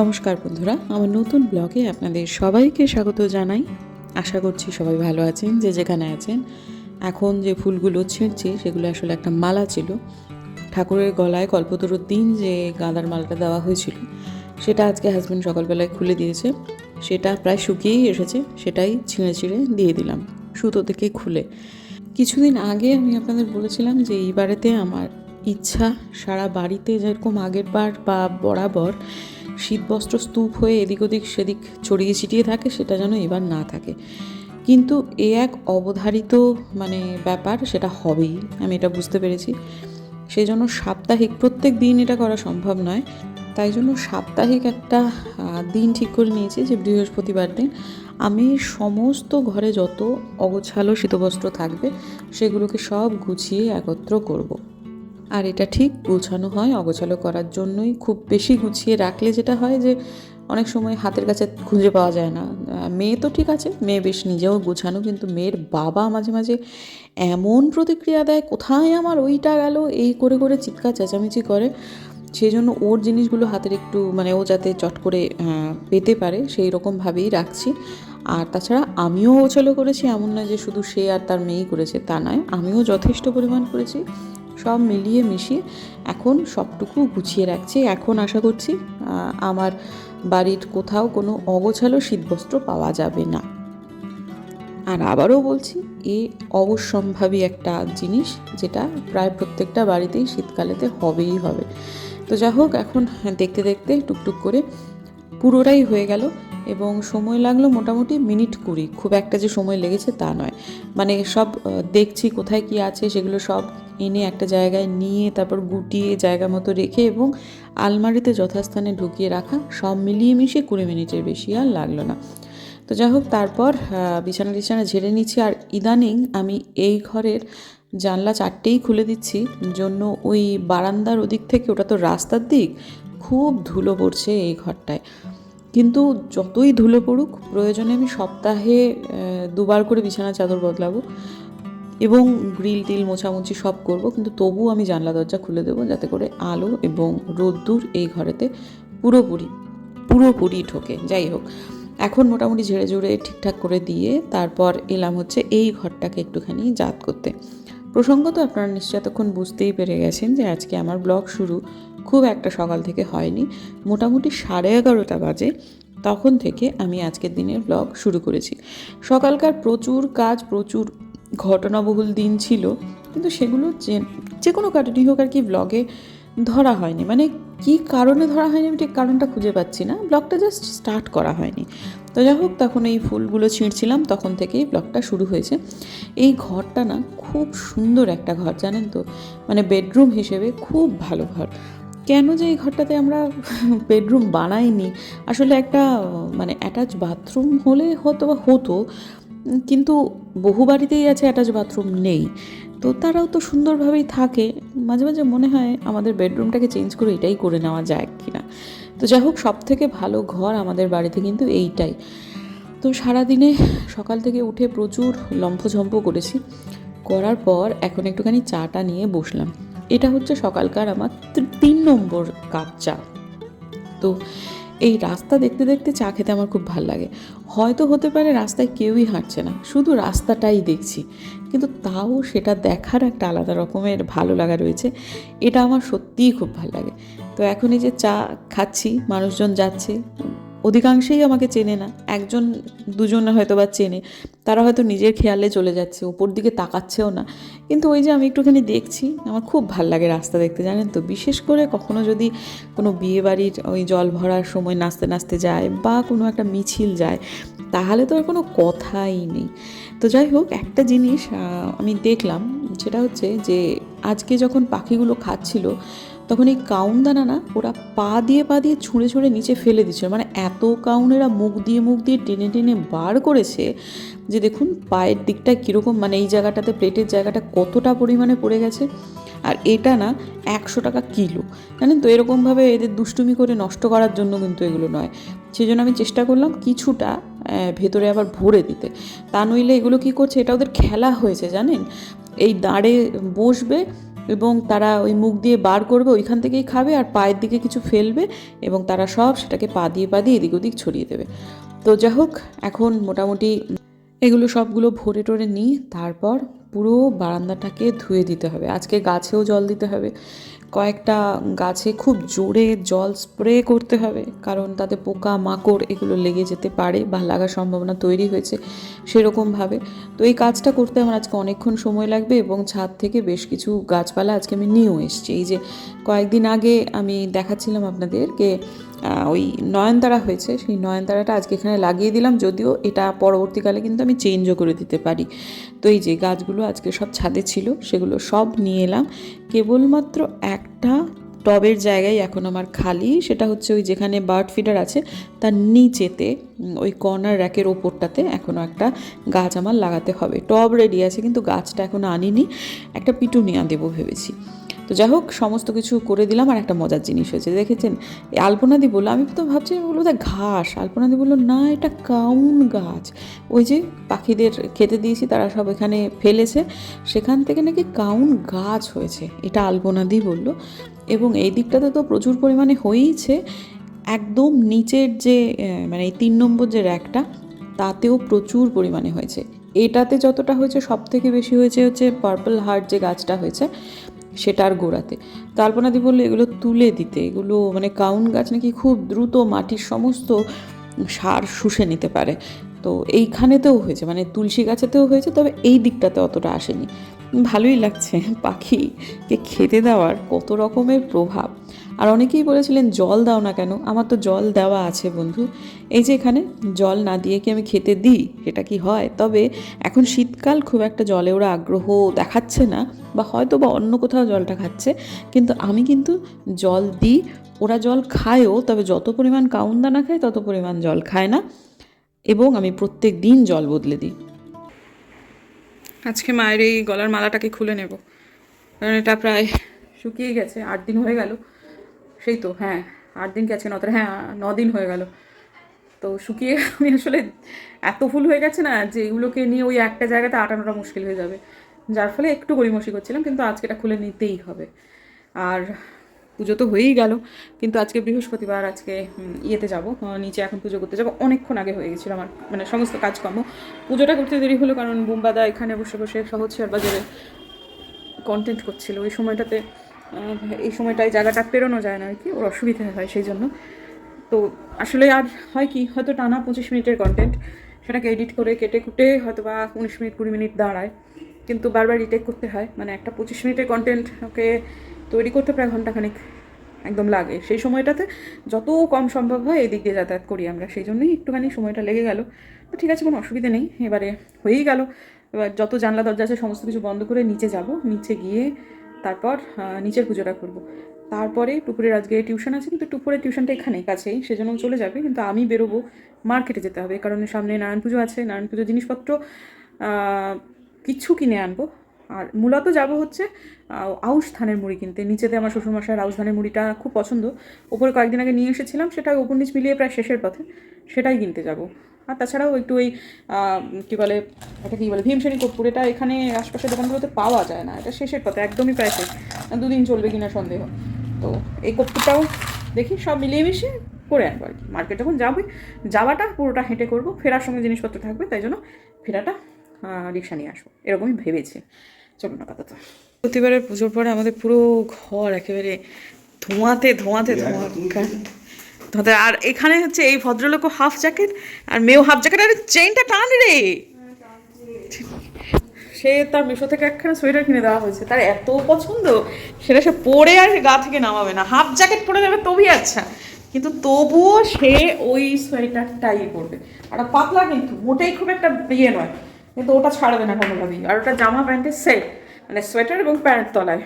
নমস্কার বন্ধুরা, আমার নতুন ব্লগে আপনাদের সবাইকে স্বাগত জানাই। আশা করছি সবাই ভালো আছেন, যে যেখানে আছেন। এখন যে ফুলগুলো ছিঁড়ছি, সেগুলো আসলে একটা মালা ছিল। ঠাকুরের গলায় কল্পতরুর দিন যে গাঁদার মালাটা দেওয়া হয়েছিল, সেটা আজকে হাজব্যান্ড সকালবেলায় খুলে দিয়েছে। সেটা প্রায় শুকিয়েই এসেছে, সেটাই ছিঁড়ে ছিঁড়ে দিয়ে দিলাম, সুতো থেকে খুলে। কিছুদিন আগে আমি আপনাদের বলেছিলাম যে এই বাড়িতে আমার ইচ্ছা সারা বাড়িতে যেরকম আগের বার বা বরাবর শীতবস্ত্র স্তূপ হয়ে এদিক ওদিক সেদিক ছড়িয়ে ছিটিয়ে থাকে, সেটা যেন এবার না থাকে। কিন্তু এ এক অবধারিত মানে ব্যাপার সেটা হবেই, আমি এটা বুঝতে পেরেছি। সেই জন্য সাপ্তাহিক, প্রত্যেক দিন এটা করা সম্ভব নয়। তাই জন্য সাপ্তাহিক একটা দিন ঠিক করে নিয়েছি যে বৃহস্পতিবার দিন আমি সমস্ত ঘরে যত অগোছালো শীতবস্ত্র থাকবে, সেগুলোকে সব গুছিয়ে একত্র করব। আর এটা ঠিক গোছানো হয়, অগোছালো করার জন্যই। খুব বেশি গুছিয়ে রাখলে যেটা হয় যে, অনেক সময় হাতের কাছে খুঁজে পাওয়া যায় না। মেয়ে তো ঠিক আছে, মেয়ে বেশ নিজেও গোছানো, কিন্তু মেয়ের বাবা মাঝে মাঝে এমন প্রতিক্রিয়া দেয়, কোথায় আমার ওইটা গেল? এই করে করে চিৎকার, চেঁচামেচি করে। সেই জন্য ওর জিনিসগুলো হাতের একটু মানে ও যাতে চট করে পেতে পারে, সেই রকমভাবেই রাখছি। আর তাছাড়া আমিও ওছলো করেছি, এমন নয় যে শুধু সে আর তার মেয়েই করেছে, তা নয়, আমিও যথেষ্ট পরিমাণ করেছি। সব মিলিয়ে মিশিয়ে এখন সবটুকু গুছিয়ে রাখছি। এখন আশা করছি আমার বাড়ির কোথাও কোনো অগোছালো শীতবস্ত্র পাওয়া যাবে না। আর আবারও বলছি, এ অবশ্যম্ভাবী একটা জিনিস যেটা প্রায় প্রত্যেকটা বাড়িতেই শীতকালেতে হবেই হবে। তো যা হোক, এখন দেখতে দেখতে টুকটুক করে পুরোটাই হয়ে গেল। এবং সময় লাগল মোটামুটি মিনিট কুড়ি। খুব একটা যে সময় লেগেছে তা নয়। মানে সব দেখছি কোথায় কি আছে, সেগুলো সব এনে একটা জায়গায় নিয়ে তারপর গুটিয়ে জায়গা মতো রেখে এবং আলমারিতে যথাস্থানে ঢুকিয়ে রাখা, সব মিলিয়ে মিশিয়ে কুড়ি মিনিটের বেশি আর লাগল না। তো যাই হোক, তারপর বিছানা টিছানা ঝেড়ে নিচ্ছি আর ইদানিং আমি এই ঘরের জানলা চারটেই খুলে দিচ্ছি। জন্য ওই বারান্দার ওদিক থেকে, ওটা তো রাস্তার দিক, খুব ধুলো পড়ছে এই ঘরটায়। কিন্তু যতই ধুলো পড়ুক, প্রয়োজনে আমি সপ্তাহে দুবার করে বিছানা চাদর বদলাবো এবং গ্রিল টিল মোছামুছি সব করব। কিন্তু তবু আমি জানলা দরজা খুলে দেবো যাতে করে আলো এবং রোদ্দুর এই ঘরেতে পুরোপুরি পুরোপুরি ঢোকে। যাই হোক, এখন মোটামুটি ঝেড়ে ঝুড়ে ঠিকঠাক করে দিয়ে তারপর এলাম হচ্ছে এই ঘরটাকে একটুখানি জাত করতে। প্রসঙ্গত আপনারা নিশ্চয় এতক্ষণ বুঝতেই পেরে গেছেন যে আজকে আমার ব্লগ শুরু খুব একটা সকাল থেকে হয়নি। মোটামুটি সাড়ে এগারোটা বাজে। তখন থেকে আমি আজকের দিনের ব্লগ শুরু করেছি। সকালকার প্রচুর কাজ, প্রচুর ঘটনাবহুল দিন ছিল। কিন্তু সেগুলো যে যে কোনো কারণেই হোক আর কি ব্লগে ধরা হয়নি। মানে কি কারণে ধরা হয়নি আমি ঠিক কারণটা খুঁজে পাচ্ছি না। ব্লগটা জাস্ট স্টার্ট করা হয়নি। তো যাই হোক, তখন এই ফুলগুলো ছিঁড়ছিলাম। তখন থেকেই ব্লগটা শুরু হয়েছে। এই ঘরটা না খুব সুন্দর একটা ঘর, জানেন তো? মানে বেডরুম হিসেবে খুব ভালো ঘর। কেন যে এই ঘরটাতে আমরা বেডরুম বানাইনি? আসলে একটা মানে অ্যাটাচ বাথরুম হলে হয়তো বা হতো, কিন্তু বহু বাড়িতেই আছে অ্যাটাচ বাথরুম নেই। তো তারাও তো সুন্দরভাবেই থাকে। মাঝে মাঝে মনে হয় আমাদের বেডরুমটাকে চেঞ্জ করে এটাই করে নেওয়া যায় কি না তো যাই হোক সব থেকে ভালো ঘর আমাদের বাড়িতে কিন্তু এইটাই। তো সারাদিনে সকাল থেকে উঠে প্রচুর লম্ফঝম্প করেছি। করার পর এখন একটুখানি চাটা নিয়ে বসলাম। এটা হচ্ছে সকালকার আমার তিন নম্বর কাপ চা। তো এই রাস্তা দেখতে দেখতে চা খেতে আমার খুব ভালো লাগে। হয়তো হতে পারে রাস্তায় কেউই হাঁটছে না, শুধু রাস্তাটাই দেখছি। কিন্তু তাও সেটা দেখার একটা আলাদা রকমের ভালো লাগা রয়েছে। এটা আমার সত্যিই খুব ভালো লাগে। তো এখন এই যে চা খাচ্ছি, মানুষজন যাচ্ছে অধিকাংশেই আমাকে চেনে না। একজন দুজন হয়তো বা চেনে। তারা হয়তো নিজের খেয়ালে চলে যাচ্ছে, উপর দিকে তাকাচ্ছেও না। কিন্তু ওই যে আমি একটুখানি দেখছি, আমার খুব ভালো লাগে রাস্তা দেখতে, জানেন তো? বিশেষ করে কখনো যদি কোনো বিয়ে বাড়ির ওই জল ভরার সময় নাচতে নাচতে যায় বা কোনো একটা মিছিল যায়, তাহলে তো আর কোনো কথাই নেই। তো যাই হোক, একটা জিনিস আমি দেখলাম, সেটা হচ্ছে যে, আজকে যখন পাখিগুলো খাচ্ছিল তখন এই কাউন দানা না, ওরা পা দিয়ে পা দিয়ে ছুঁড়ে ছুঁড়ে নিচে ফেলে দিচ্ছিল মানে এত কাউন এরা মুখ দিয়ে মুখ দিয়ে টেনে টেনে বার করেছে যে দেখুন পায়ের দিকটা কীরকম মানে এই জায়গাটাতে, প্লেটের জায়গাটা কতটা পরিমাণে পড়ে গেছে। আর এটা না একশো টাকা কিলো। জানেন তো, এরকমভাবে এদের দুষ্টুমি করে নষ্ট করার জন্য কিন্তু এগুলো নয়। সেই জন্য আমি চেষ্টা করলাম কিছুটা ভেতরে আবার ভরে দিতে। তা নইলে এগুলো কি করছে, এটা ওদের খেলা হয়েছে, জানেন? এই দাঁড়ে বসবে এবং তারা ওই মুখ দিয়ে বার করবে, ওইখান থেকেই খাবে আর পায়ের দিকে কিছু ফেলবে এবং তারা সব সেটাকে পা দিয়ে পা দিয়ে এদিক ওদিক ছড়িয়ে দেবে। তো যাই হোক, এখন মোটামুটি এগুলো সবগুলো ভরে টরে নিই, তারপর পুরো বারান্দাটাকে ধুয়ে দিতে হবে। আজকে গাছেও জল দিতে হবে। কয়েকটা গাছে খুব জোরে জল স্প্রে করতে হবে, কারণ তাতে পোকা, মাকড় এগুলো লেগে যেতে পারে বা লাগার সম্ভাবনা তৈরি হয়েছে সেরকমভাবে তো এই কাজটা করতে আমার আজকে অনেকক্ষণ সময় লাগবে এবং ছাদ থেকে বেশ কিছু গাছপালা আজকে আমি নিয়েও এসছি। এই যে কয়েকদিন আগে আমি দেখাচ্ছিলাম আপনাদেরকে ওই নয়নতারা হয়েছে। সেই নয়নতারাটা আজকে এখানে লাগিয়ে দিলাম। যদিও এটা পরবর্তীকালে কিন্তু আমি চেঞ্জও করে দিতে পারি। তো এই যে গাছগুলো আজকে সব ছাদে ছিল, সেগুলো সব নিয়ে এলাম। কেবলমাত্র একটা টবের জায়গায় এখন আমার খালি। সেটা হচ্ছে ওই যেখানে বার্ড ফিডার আছে, তার নিচেতে ওই কর্নার র্যাকের ওপরটাতে এখনও একটা গাছ আমার লাগাতে হবে। টব রেডি আছে, কিন্তু গাছটা এখনও আনিনি। একটা পিটুনিয়া দেবো ভেবেছি। তো যাই হোক, সমস্ত কিছু করে দিলাম আর একটা মজার জিনিস হয়েছে। দেখেছেন? আলপনাদি বলল, আমি তো ভাবছি বলল তা ঘাস। আলপনাদি বলল, না, এটা কাউন গাছ। ওই যে পাখিদের খেতে দিয়েছি, তারা সব এখানে ফেলেছে। সেখান থেকে নাকি কাউন গাছ হয়েছে, এটা আলপনাদি বলল। এবং এই দিকটাতে তো প্রচুর পরিমাণে হয়েইছে। একদম নিচের যে মানে এই তিন নম্বর যে র্যাকটা, তাতেও প্রচুর পরিমাণে হয়েছে। এটাতে যতটা হয়েছে সব থেকে বেশি হয়েছে হচ্ছে পার্পল হার্ট যে গাছটা হয়েছে। সেটার গোড়াতে। তো আলপনাদি বলল, এগুলো তুলে দিতে। এগুলো মানে কাউন গাছ নাকি খুব দ্রুত মাটির সমস্ত সার শুষে নিতে পারে। তো এইখানেতেও হয়েছে মানে তুলসী গাছেতেও হয়েছে, তবে এই দিকটাতে অতটা আসেনি। ভালোই লাগছে পাখিকে খেতে দেওয়ার কত রকমের প্রভাব। আর অনেকেই বলেছিলেন, জল দাও না কেন? আমার তো জল দেওয়া আছে বন্ধু। এই যে এখানে, জল না দিয়ে কি আমি খেতে দিই? সেটা কি হয়? তবে এখন শীতকাল, খুব একটা জলে ওরা আগ্রহ দেখাচ্ছে না বা হয়তো বা অন্য কোথাও জলটা খাচ্ছে। কিন্তু আমি কিন্তু জল দিই, ওরা জল খায়ও, তবে যত পরিমাণ কাউন দানা খায়, তত পরিমাণ জল খায় না। এবং আমি প্রত্যেক দিন জল বদলে দিই। আজকে মায়ের এই গলার মালাটাকে খুলে নেব। কারণ এটা প্রায় শুকিয়ে গেছে, আট দিন হয়ে গেল। সেই তো হ্যাঁ আট দিন গেছে ন হ্যাঁ ন দিন হয়ে গেল। তো শুকিয়ে আমি আসলে এত ফুল হয়ে গেছে না যে এগুলোকে নিয়ে ওই একটা জায়গাতে আটানোটা মুশকিল হয়ে যাবে। যার ফলে একটু গড়িমসি করছিলাম, কিন্তু আজকে এটা খুলে নিতেই হবে। আর পুজো তো হয়েই গেল, কিন্তু আজকে বৃহস্পতিবার, আজকে ইয়েতে যাব নিচে এখন পুজো করতে যাব। অনেকক্ষণ আগে হয়ে গেছিল আমার মানে সমস্ত কাজকর্ম। পুজোটা করতে দেরি হলো কারণ বুম্বাদা এখানে বসে বসে সহজ শেয়ার বাজারে কন্টেন্ট করছিল। ওই সময়টাতে এই সময়টায় জায়গাটা পেরোনো যায় না আর কি, ওর অসুবিধা হয় সেই জন্য। তো আসলে আর হয় কি, হয়তো টানা পঁচিশ মিনিটের কন্টেন্ট সেটাকে এডিট করে কেটে কুটে হয়তো বা উনিশ মিনিট, কুড়ি মিনিট দাঁড়ায়। কিন্তু বারবার রিটেক করতে হয় মানে একটা পঁচিশ মিনিটের কন্টেন্ট ওকে তৈরি করতে প্রায় ঘন্টাখানিক একদম লাগে। সেই সময়টাতে যত কম সম্ভব হয় এদিক দিয়ে যাতায়াত করি আমরা, সেই জন্যই একটুখানি সময়টা লেগে গেল। তো ঠিক আছে, কোনো অসুবিধা নেই, এবারে হয়েই গেল। এবার যত জানলা দরজা আছে, সমস্ত কিছু বন্ধ করে নিচে যাব। নিচে গিয়ে তারপর নিচের পুজোটা করব। তারপরে টুপুরের আজকে টিউশন আছে, কিন্তু টুপুরের টিউশনটা এখানে কাছেই, সেজন্য চলে যাবে, কিন্তু আমি বেরোবো মার্কেটে যেতে হবে, কারণ সামনে নারায়ণ পুজো আছে, নারায়ণ পুজোর জিনিসপত্র কিছু কিনে আনব। আর মূলত যাব হচ্ছে আউশ ধানের মুড়ি কিনতে। নিচেতে আমার শ্বশুরমশাইয়ের আউশ ধানের মুড়িটা খুব পছন্দ। ওপরে কয়েকদিন আগে নিয়ে এসেছিলাম, সেটা ওপর নিচ মিলিয়ে প্রায় শেষের পথে, সেটাই কিনতে যাব। আর তাছাড়াও একটু ওই কী বলে এটা কী বলে ভীমসেনী কর্পূর এটা এখানে আশপাশের দোকানগুলোতে পাওয়া যায় না। এটা শেষের পথে একদমই প্রায় শেষ। দুদিন চলবে কিনা সন্দেহ। তো এই কর্পূরটাও দেখি সব মিলিয়ে মিশিয়ে করে আনব আর কি। মার্কেট যখন যাবে যাওয়াটা পুরোটা হেঁটে করব ফেরার সঙ্গে জিনিসপত্র থাকবে তাই জন্য ফেরাটা রিক্সা নিয়ে আসব। এরকমই ভেবেছি। চলুন আপাতত। প্রতিবারের পুজোর পরে আমাদের পুরো ঘর একেবারে ধোঁয়াতে ধোঁয়াতে ধোঁয়া। ধোঁয়াতে আর এখানে হচ্ছে এই ভদ্রলোকও হাফ জ্যাকেট আর মেয়েও হাফ জ্যাকেট আরে চেইনটা টান রে। সে তার মিশো থেকে একখানা সোয়েটার কিনে দেওয়া হয়েছে। তার এত পছন্দ, সেটা সে পরে আর গা থেকে নামাবে না। হাফ জ্যাকেট পরে যাবে তবেই আচ্ছা। কিন্তু তবুও সে ওই সোয়েটারটাই পরবে। আর পাতলা কিন্তু, মোটেই খুব একটা ইয়ে নয়। কিন্তু ওটা ছাড়বে না কোনোভাবেই। আর ওটা জামা প্যান্টের সেট মানে সোয়েটার এবং প্যান্ট তলায়।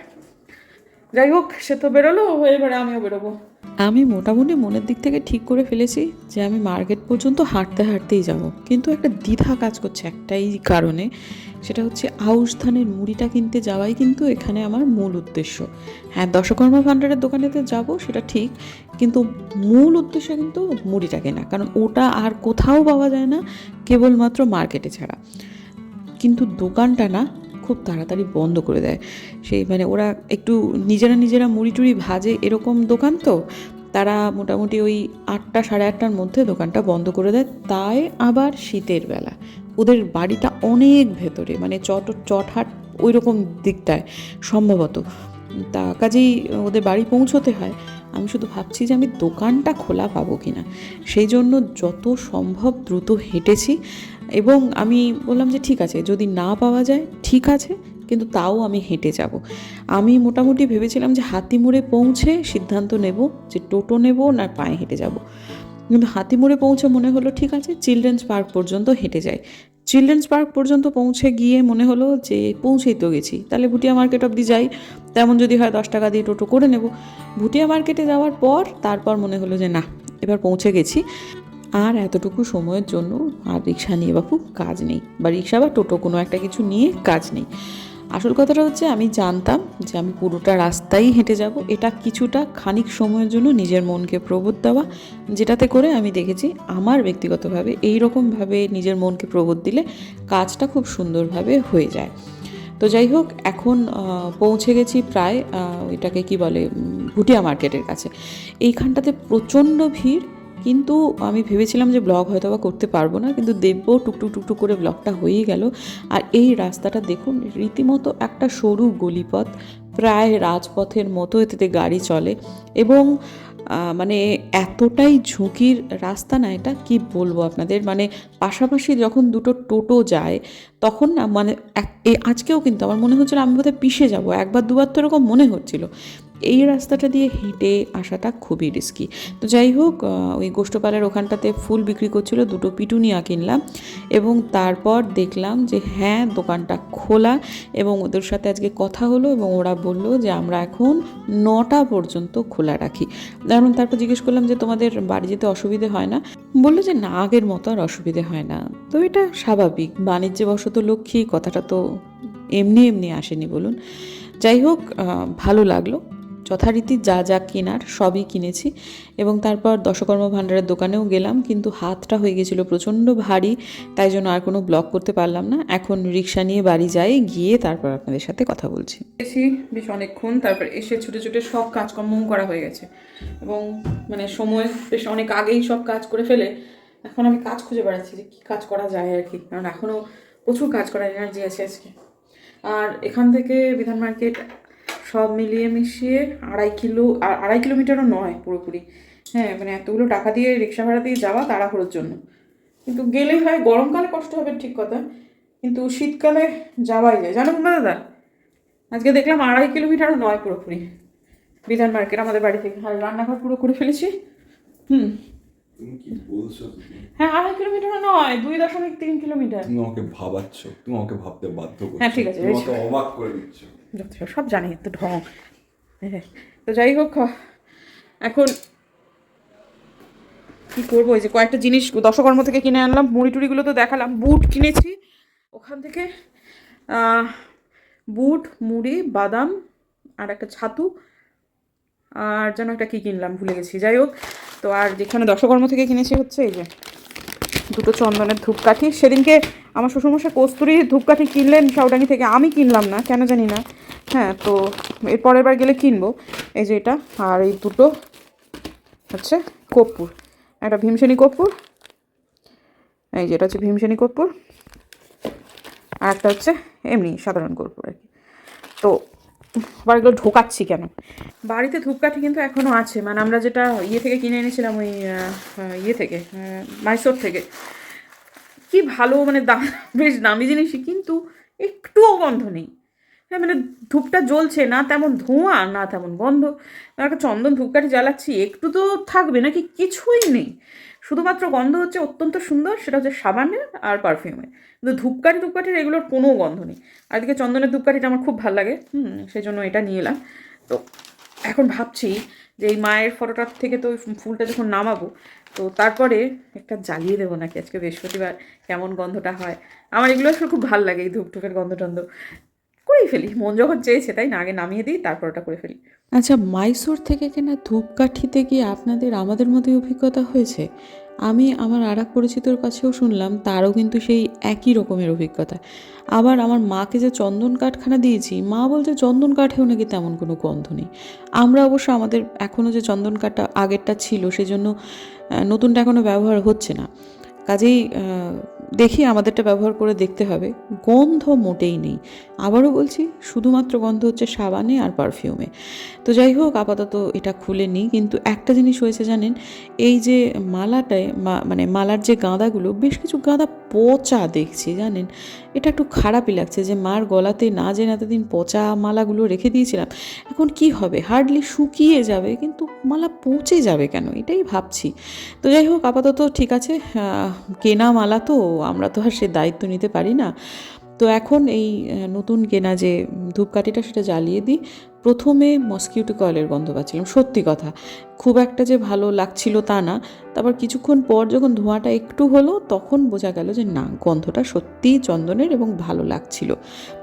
যাই হোক, সে তো বেরোলো, এবারে আমিও বেরোবো। আমি মোটামুটি মনের দিক থেকে ঠিক করে ফেলেছি যে আমি মার্কেট পর্যন্ত হাঁটতে হাঁটতেই যাব। কিন্তু একটা দ্বিধা কাজ করছে একটাই কারণে, সেটা হচ্ছে আউশ ধানের মুড়িটা কিনতে যাওয়াই কিন্তু এখানে আমার মূল উদ্দেশ্য। হ্যাঁ দশকর্মা ভাণ্ডারের দোকানেতে যাব, সেটা ঠিক, কিন্তু মূল উদ্দেশ্য কিন্তু মুড়িটা কেনা, কারণ ওটা আর কোথাও পাওয়া যায় না, কেবলমাত্র মার্কেটে ছাড়া। কিন্তু দোকানটা না খুব তাড়াতাড়ি বন্ধ করে দেয়। সেই মানে ওরা একটু নিজেরা নিজেরা মুড়ি টুড়ি ভাজে এরকম দোকান তো, তারা মোটামুটি ওই আটটা সাড়ে আটটার মধ্যে দোকানটা বন্ধ করে দেয়। তাই আবার শীতের বেলা। ওদের বাড়িটা অনেক ভেতরে মানে চট, চটহাট ওই রকম দিকটায় সম্ভবত। তা কাজেই ওদের বাড়ি পৌঁছতে হয়। আমি শুধু ভাবছি যে আমি দোকানটা খোলা পাবো কি না সেই জন্য যত সম্ভব দ্রুত হেঁটেছি এবং আমি বললাম যে ঠিক আছে, যদি না পাওয়া যায় ঠিক আছে, কিন্তু তাও আমি হেঁটে যাব। আমি মোটামুটি ভেবেছিলাম যে হাতিমুড়ে পৌঁছে সিদ্ধান্ত নেব যে টোটো নেব না পায়ে হেঁটে যাব। কিন্তু হাতিমুড়ে পৌঁছে মনে হলো, ঠিক আছে, চিলড্রেন্স পার্ক পর্যন্ত হেঁটে যাই। চিলড্রেন্স পার্ক পর্যন্ত পৌঁছে গিয়ে মনে হলো যে পৌঁছেই তো গেছি। তাহলে ভুটিয়া মার্কেট অবধি যাই। তেমন যদি হয় দশ টাকা দিয়ে টোটো করে নেব। ভুটিয়া মার্কেটে যাওয়ার পর তারপর মনে হলো যে, না, এবার পৌঁছে গেছি। আর এতটুকু সময়ের জন্য আর রিক্সা নিয়ে বাপু কাজ নেই। বা রিক্সা বা টোটো কোনো একটা কিছু নিয়ে কাজ নেই। আসল কথাটা হচ্ছে আমি জানতাম যে আমি পুরোটা রাস্তাই হেঁটে যাব। এটা কিছুটা খানিক সময়ের জন্য নিজের মনকে প্রবোধ দেওয়া, যেটাতে করে আমি দেখেছি আমার ব্যক্তিগতভাবে এই রকমভাবে নিজের মনকে প্রবোধ দিলে কাজটা খুব সুন্দরভাবে হয়ে যায়। তো যাই হোক, এখন পৌঁছে গেছি প্রায় ওইটাকে কি বলে ভুটিয়া মার্কেটের কাছে। এইখানটাতে প্রচণ্ড ভিড় কিন্তু আমি ভেবেছিলাম যে ব্লগ হয়তো বা করতে পারব না, কিন্তু দেবও টুকটুক টুকটুক করে ব্লগটা হয়েই গেল। আর এই রাস্তাটা দেখুন, রীতিমতো একটা সরু গলিপথ, প্রায় রাজপথের মতো এতে গাড়ি চলে। এবং মানে এতটাই ঝুঁকির রাস্তা না এটা, কি বলব আপনাদের? মানে পাশাপাশি যখন দুটো টোটো যায়, তখন না মানে আজকেও কিন্তু আমার মনে হচ্ছিল আমি বোধহয় পিষে যাব। একবার দুবার তো এরকম মনে হচ্ছিল। এই রাস্তাটা দিয়ে হেঁটে আসাটা খুবই রিস্কি তো যাই হোক ওই গোষ্ঠপালের ওখানটাতে ফুল বিক্রি করছিল, দুটো পিটুনিয়া কিনলাম এবং তারপর দেখলাম যে হ্যাঁ দোকানটা খোলা এবং ওদের সাথে আজকে কথা হলো এবং ওরা বলল যে আমরা এখন নটা পর্যন্ত খোলা রাখি। যেমন তারপর জিজ্ঞেস করলাম যে তোমাদের বাড়ি যেতে অসুবিধে হয় না? বলল যে না, আগের মতো আর অসুবিধে হয় না। তো এটা স্বাভাবিক বাণিজ্যে বশত লক্ষ্মী, কথাটা তো এমনি এমনি আসেনি বলুন। যাই হোক ভালো লাগল। যথারীতি যা যা কেনার সবই কিনেছি এবং তারপর দশকর্ম ভাণ্ডারের দোকানেও গেলাম, কিন্তু হাতটা হয়ে গেছিল প্রচণ্ড ভারী, তাই জন্য আর কোনো ব্লগ করতে পারলাম না। এখন রিক্সা নিয়ে বাড়ি যাই, গিয়ে তারপর আপনাদের সাথে কথা বলছি। এসি বেশ অনেকক্ষণ, তারপর এসে ছুটে ছুটে সব কাজকর্ম করা হয়ে গেছে। এবং মানে সময় বেশ অনেক আগেই সব কাজ করে ফেলে, এখন আমি কাজ খুঁজে বেড়াচ্ছি যে কী কাজ করা যায় আর কি, কারণ এখনও প্রচুর কাজ করার এনার্জি আছে আজকে। আর এখান থেকে বিধান মার্কেট সব মিলিয়ে মিশিয়ে আড়াই কিলো আর আড়াই কিলোমিটারও নয় পুরোপুরি। হ্যাঁ মানে এতগুলো টাকা দিয়ে রিক্সা ভাড়া দিয়ে যাওয়া তাড়াহুড়োর জন্য। কিন্তু গেলে হয় গরমকালে কষ্ট হবে ঠিক কথা কিন্তু শীতকালে যাওয়াই যায়। জানো না দাদা আজকে দেখলাম আড়াই কিলোমিটারও নয় পুরোপুরি। বিধান মার্কেট আমাদের বাড়ি থেকে। আর রান্নাঘর পুরো করে ফেলেছি। হুম। কি বলছো? হ্যাঁ আড়াই কিলোমিটার নয় দুই দশমিক তিন কিলোমিটার। তুমি আমাকে ভাবাচ্ছ তুমি আমাকে ভাবতে বাধ্য করছ হ্যাঁ, ঠিক আছে, অবাক করে দিচ্ছ। সব জানি, তো ঢং। তো যাই হোক এখন কি করব? এই যে কয়েকটা জিনিস দশকর্ম থেকে কিনে আনলাম, মুড়ি টুড়িগুলো তো দেখালাম। বুট কিনেছি। ওখান থেকে বুট, মুড়ি, বাদাম, আর একটা ছাতু, আর যেন একটা কী কিনলাম, ভুলে গেছি। যাই হোক, তো আর যেখানে দশকর্ম থেকে কিনেছি হচ্ছে এই যে দুটো চন্দনের ধূপকাঠি। সেদিনকে আমার শ্বশুরমশাই কস্তুরি ধূপকাঠি কিনলেন সাউডাঙ্গি থেকে আমি কিনলাম না, কেন জানি না। হ্যাঁ তো এর পরের বার গেলে কিনবো। এই যে এটা, আর এই দুটো হচ্ছে কর্পূর। একটা ভীমসেনি কর্পূর, এই যে এটা হচ্ছে ভীমসেনি কর্পূর, আর একটা হচ্ছে এমনি সাধারণ কর্পূর আর কি। তো আবার এগুলো ঢোকাচ্ছি কেন? বাড়িতে ধূপকাঠি কিন্তু এখনও আছে। মানে আমরা যেটা ইয়ে থেকে কিনে এনেছিলাম ওই ইয়ে থেকে মাইসোর থেকে। কি ভালো মানে দাম, বেশ দামি জিনিসই, কিন্তু একটুও গন্ধ নেই। হ্যাঁ মানে ধূপটা জ্বলছে না, তেমন ধোঁয়া না তেমন গন্ধ। একটা চন্দন ধূপকাঠি জ্বালাচ্ছি, একটু তো থাকবে, নাকি কিছুই নেই। শুধুমাত্র গন্ধ হচ্ছে অত্যন্ত সুন্দর, সেটা হচ্ছে সাবানের আর পারফিউমের। কিন্তু ধূপকাঠি ধূপকাঠির এগুলোর কোনো গন্ধ নেই। আর এদিকে চন্দনের ধূপকাঠিটা আমার খুব ভালো লাগে, হুম, সেই জন্য এটা নিয়ে এলাম। তো এখন ভাবছি যে এই মায়ের ফটোটার থেকে তো ওই ফুলটা যখন নামাবো, তো তারপরে একটা জ্বালিয়ে দেবো নাকি? আজকে বৃহস্পতিবার কেমন গন্ধটা হয়? আমার এগুলো আসলে খুব ভালো লাগে, এই ধূপ টুপের গন্ধ টন্ধ করেই ফেলি। মন যখন চেয়েছে, তাই না? আগে নামিয়ে দিই, তারপর ওটা করে ফেলি। আচ্ছা মাইসোর থেকে কেনা ধূপকাঠিতে গিয়ে আপনাদের, আমাদের মতোই অভিজ্ঞতা হয়েছে? আমি আমার আর এক পরিচিতর কাছেও শুনলাম, তারও কিন্তু সেই একই রকমের অভিজ্ঞতা। আবার আমার মাকে যে চন্দন কাঠখানা দিয়েছি, মা বলছে চন্দন কাঠেও নাকি তেমন কোনো গন্ধ নেই। আমরা অবশ্য আমাদের এখনও যে চন্দন কাঠটা আগেরটা ছিল, সেজন্য নতুনটা এখনও ব্যবহার হচ্ছে না। কাজেই দেখি আমাদেরটা ব্যবহার করে দেখতে হবে। গন্ধ মোটেই নেই। আবারও বলছি, শুধুমাত্র গন্ধ হচ্ছে সাবানে আর পারফিউমে। তো যাই হোক, আপাতত এটা খুলে নিই। কিন্তু একটা জিনিস হয়েছে জানেন, এই যে মালাটায় মানে মালার যে গাঁদাগুলো, বেশ কিছু গাঁদা পচা দেখছি জানেন। এটা একটু খারাপই লাগছে যে মার গলাতে না জেনে এতদিন পচা মালাগুলো রেখে দিয়েছিলাম। এখন কি হবে? হার্ডলি শুকিয়ে যাবে, কিন্তু মালা পচে যাবে কেন? এটাই ভাবছি। তো যাই হোক, আপাতত ঠিক আছে। কেনা মালা তো আমরা তো আর সে দায়িত্ব নিতে পারি না। তো এখন এই নতুন কেনা যে ধূপকাঠিটা সেটা জ্বালিয়ে দিই। প্রথমে মসকিউটো কয়েলের গন্ধ পাচ্ছিলাম, সত্যি কথা। খুব একটা যে ভালো লাগছিল তা না। তারপর কিছুক্ষণ পর যখন ধোঁয়াটা একটু হলো, তখন বোঝা গেল যে না, গন্ধটা সত্যিই চন্দনের এবং ভালো লাগছিল।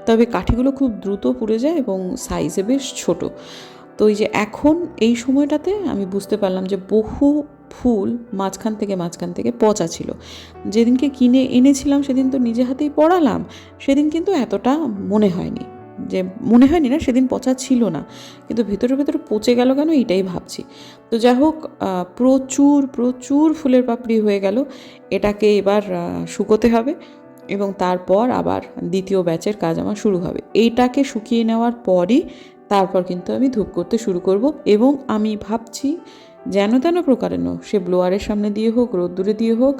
তবে কাঠিগুলো খুব দ্রুত পুড়ে যায় এবং সাইজে বেশ ছোট। তো এই যে এখন এই সময়টাতে আমি বুঝতে পারলাম যে বহু ফুল মাঝখান থেকে মাঝখান থেকে পচা ছিল। যেদিনকে কিনে এনেছিলাম সেদিন তো নিজে হাতেই পড়ালাম, সেদিন কিন্তু এতটা মনে হয়নি। যে মনে হয়নি না সেদিন পচা ছিল না, কিন্তু ভেতরে ভেতরে পচে গেল কেন এটাই ভাবছি। তো যাই হোক প্রচুর প্রচুর ফুলের পাপড়ি হয়ে গেল, এটাকে এবার শুকোতে হবে এবং তারপর আবার দ্বিতীয় ব্যাচের কাজ আমার শুরু হবে। এইটাকে শুকিয়ে নেওয়ার পরই তারপর কিন্তু আমি ধূপ করতে শুরু করব এবং আমি ভাবছি যেন তেন প্রকারেণ সে ব্লোয়ারের সামনে দিয়ে হোক, রোদ্দুরে দিয়ে হোক,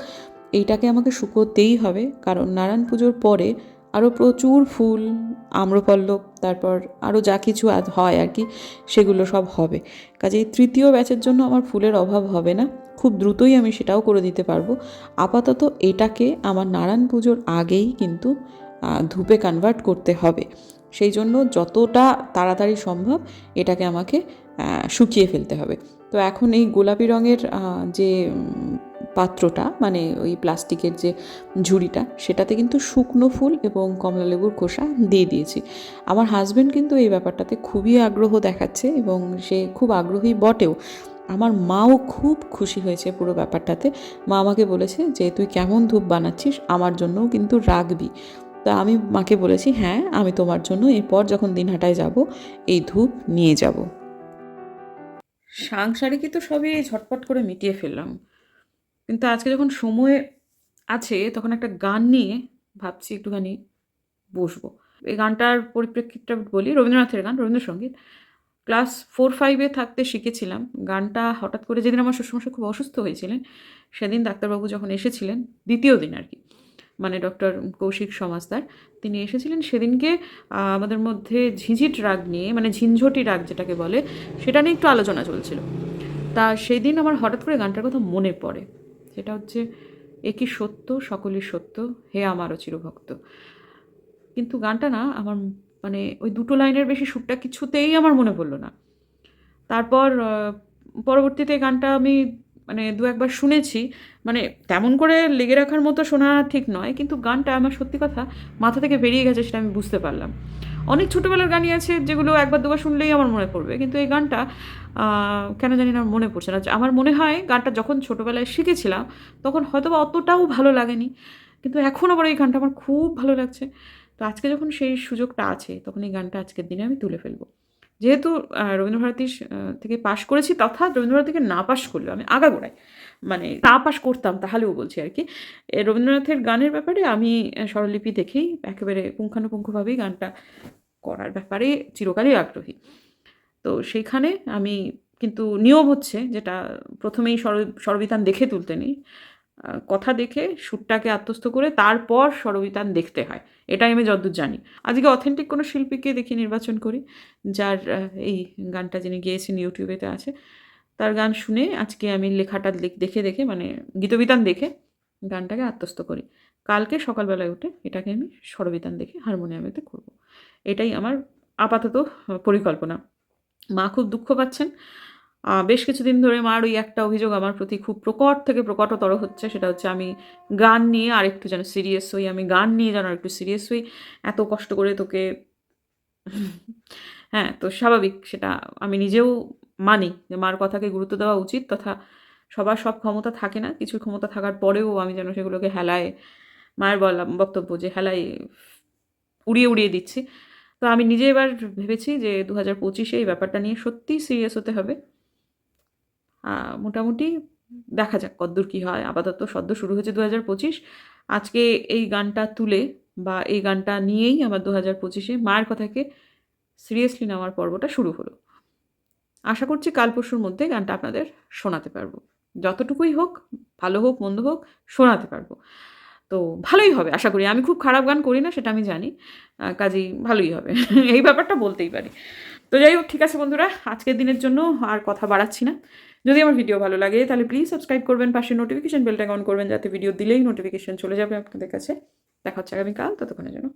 এইটাকে আমাকে শুকোতেই হবে। কারণ নারায়ণ পুজোর পরে আরও প্রচুর ফুল, আম্রপল্লব, তারপর আরও যা কিছু হয় আর কি, সেগুলো সব হবে। কাজেই তৃতীয় ব্যাচের জন্য আমার ফুলের অভাব হবে না। খুব দ্রুতই আমি সেটাও করে দিতে পারব। আপাতত এটাকে আমার নারায়ণ পুজোর আগেই কিন্তু ধূপে কনভার্ট করতে হবে। সেই জন্য যতটা তাড়াতাড়ি সম্ভব এটাকে আমাকে শুকিয়ে ফেলতে হবে। তো এখন এই গোলাপি রঙের যে পাত্রটা মানে ওই প্লাস্টিকের যে ঝুড়িটা, সেটাতে কিন্তু শুকনো ফুল এবং কমলা লেবুর খোসা দিয়ে দিয়েছি। আমার হাজব্যান্ড কিন্তু এই ব্যাপারটাতে খুবই আগ্রহ দেখাচ্ছে এবং সে খুব আগ্রহী বটেও। আমার মাও খুব খুশি হয়েছে পুরো ব্যাপারটাতে। মা আমাকে বলেছে যে, তুই কেমন ধূপ বানাচ্ছিস? আমার জন্যও কিন্তু রাখবি। তা আমি মাকে বলেছি হ্যাঁ আমি তোমার জন্য এরপর যখন দিনহাটায় যাব, এই ধূপ নিয়ে যাব। সাংসারিকই তো সবই ঝটপট করে মিটিয়ে ফেললাম। কিন্তু আজকে যখন সময় আছে, তখন একটা গান নিয়ে ভাবছি একটুখানি বসবো। এই গানটার পরিপ্রেক্ষিতটা বলি, রবীন্দ্রনাথের গান, রবীন্দ্রসঙ্গীত। ক্লাস ফোর, ফাইভে থাকতে শিখেছিলাম। গানটা হঠাৎ করে, যেদিন আমার শ্বশুরমশাই খুব অসুস্থ হয়েছিলেন, সেদিন ডাক্তারবাবু যখন এসেছিলেন, দ্বিতীয় দিন আর কি মানে ডক্টর কৌশিক সমাজদার, তিনি এসেছিলেন সেদিনকে আমাদের মধ্যে ঝিঝিট রাগ নিয়ে মানে ঝিনঝটি রাগ যেটাকে বলে, সেটা নিয়ে একটু আলোচনা চলছিল। তা সেই দিন আমার হঠাৎ করে গানটার কথা মনে পড়ে। সেটা হচ্ছে একই সত্য? সকলই সত্য? হে আমারও চিরভক্ত। কিন্তু গানটা না, আমার মানে ওই দুটো লাইনের বেশি সুরটা কিছুতেই আমার মনে পড়ল না। তারপর পরবর্তীতে গানটা আমি মানে দু একবার শুনেছি মানে তেমন করে লেগে রাখার মতো শোনা ঠিক নয়, কিন্তু গানটা আমার সত্যি কথা মাথা থেকে বেরিয়ে গেছে সেটা আমি বুঝতে পারলাম। অনেক ছোটোবেলার গানই আছে যেগুলো একবার দুবার শুনলেই আমার মনে পড়বে, কিন্তু এই গানটা কেন জানি না মনে পড়ছে না। আমার মনে হয় গানটা যখন ছোটোবেলায় শিখেছিলাম, তখন হয়তো বা অতটাও ভালো লাগেনি, কিন্তু এখন আবার এই গানটা আমার খুব ভালো লাগছে। তো আজকে যখন সেই সুযোগটা আছে, তখন এই গানটা আজকের দিনে আমি তুলে ফেলব। যেহেতু রবীন্দ্রভারতী থেকে পাশ করেছি, তথা রবীন্দ্রভারতী থেকে না পাশ করলেও আমি আগাগোড়ায় মানে না পাশ করতাম তাহলেও বলছি আর কি। রবীন্দ্রনাথের গানের ব্যাপারে আমি স্বরলিপি দেখেই একেবারে পুঙ্খানুপুঙ্খভাবেই গানটা করার ব্যাপারে চিরকালই আগ্রহী। তো সেইখানে আমি কিন্তু নিয়ম হচ্ছে, যেটা প্রথমেই স্বর স্বরবিতান দেখে তুলতে নেই কথা দেখে, সুরটাকে আত্মস্থ করে তারপর স্বরবিতান দেখতে হয়। এটাই আমি যতদূর জানি। আজকে অথেন্টিক কোনো শিল্পীকে দেখি নির্বাচন করি, যার এই গানটা যিনি গেয়েছেন ইউটিউবেতে আছে, তার গান শুনে আজকে আমি লেখাটা দেখে দেখে মানে গীতবিতান দেখে গানটাকে আত্মস্থ করি। কালকে সকালবেলায় উঠে এটাকে আমি স্বরবিতান দেখে হারমোনিয়ামেতে করব। এটাই আমার আপাতত পরিকল্পনা। মা খুব দুঃখ পাচ্ছেন বেশ কিছুদিন ধরে মার ওই একটা অভিযোগ আমার প্রতি খুব প্রকট থেকে প্রকটতর হচ্ছে, সেটা হচ্ছে আমি গান নিয়ে আর একটু যেন সিরিয়াস হই, আমি গান নিয়ে যেন একটু সিরিয়াস হই। এত কষ্ট করে তোকে হ্যাঁ তো স্বাভাবিক সেটা আমি নিজেও মানি যে মার কথাকে গুরুত্ব দেওয়া উচিত তথা সবার সব ক্ষমতা থাকে না কিছু ক্ষমতা থাকার পরেও আমি যেন সেগুলোকে হেলায়, মায়ের বলা বক্তব্য যে হেলায় উড়িয়ে উড়িয়ে দিচ্ছি। তো আমি নিজে এবার ভেবেছি যে দু হাজার পঁচিশে এই ব্যাপারটা নিয়ে সত্যিই সিরিয়াস হতে হবে। মোটামুটি দেখা যাক কদ্দূর কী হয়। আপাতত সদ্য শুরু হয়েছে দু হাজার পঁচিশ। আজকে এই গানটা তুলে বা এই গানটা নিয়েই আমার দু হাজার পঁচিশে মায়ের কথাকে সিরিয়াসলি নেওয়ার পর্বটা শুরু হলো। আশা করছি কাল পরশুর মধ্যে গানটা আপনাদের শোনাতে পারব। যতটুকুই হোক, ভালো হোক, মন্দ হোক, শোনাতে পারব। তো ভালোই হবে, আশা করি। আমি খুব খারাপ গান করি না, সেটা আমি জানি। কাজেই ভালোই হবে। এই ব্যাপারটা বলতেই পারি। তো যাই হোক, ঠিক আছে বন্ধুরা, আজকের দিনের জন্য আর কথা বাড়াচ্ছি না। যদি আমার ভিডিও ভালো লাগে, তাহলে প্লিজ সাবস্ক্রাইব করবেন, পাশে নোটিফিকেশন বেলটা অন করবেন, যাতে ভিডিও দিলেই নোটিফিকেশন চলে যাবে আপনাদের কাছে। দেখা হচ্ছে আগামীকাল, ততক্ষণের জন্য।